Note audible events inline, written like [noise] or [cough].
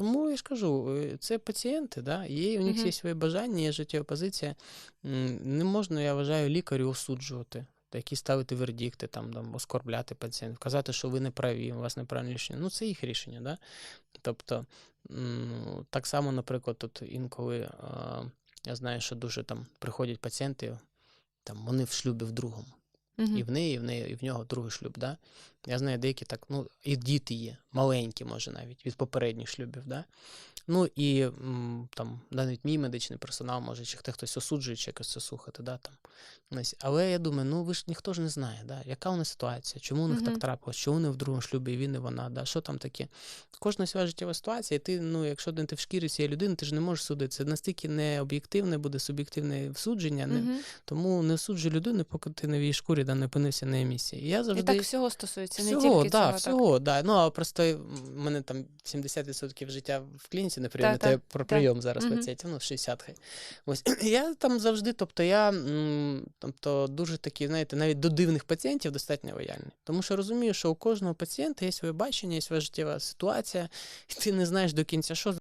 Тому я ж кажу, е, це пацієнти, да? є, у них Мгм. є свої бажання, є життєва позиція. Не можна, я вважаю, лікарю осуджувати, які ставити вердикти, там, там, оскорбляти пацієнтів, казати, що ви не праві, у вас неправильне рішення. Ну, це їх рішення. Да? Тобто, так само, наприклад, тут інколи я знаю, що дуже там приходять пацієнти, там, вони в шлюбі в другому. І в неї, і в неї, і в нього другий шлюб. Да? Я знаю, деякі так, ну, і діти є, маленькі, може, навіть від попередніх шлюбів. Да? Ну і там навіть мій медичний персонал може, чи хто хтось осуджує, чи якось це слухати. Да? Там. Але я думаю, ну ви ж ніхто ж не знає, да? яка у них ситуація, чому у них так Мгм. трапилось, чому вони в другому шлюбі, і він і вона, да? що там таке. Кожна своя життєва ситуація, і ти, ну, якщо ти в шкірі цієї людини, ти ж не можеш судити. Це настільки не об'єктивне буде суб'єктивне всудження, не, Мгм. тому не суджуй людину, поки ти не в її шкурі да, не опинився на місці. І я І так всього стосується, не Всього, тільки да, цього. Так. всього, да. Ну, а просто в мене там 70% життя в клініці не Так, то я про так. прийом зараз Мгм. пацієнтів, ну, 60 хай. Ось. [clears throat] Я там завжди, тобто я тобто, дуже такий, знаєте, навіть до дивних пацієнтів достатньо лояльний. Тому що розумію, що у кожного пацієнта є своє бачення, є своя життєва ситуація, і ти не знаєш до кінця, що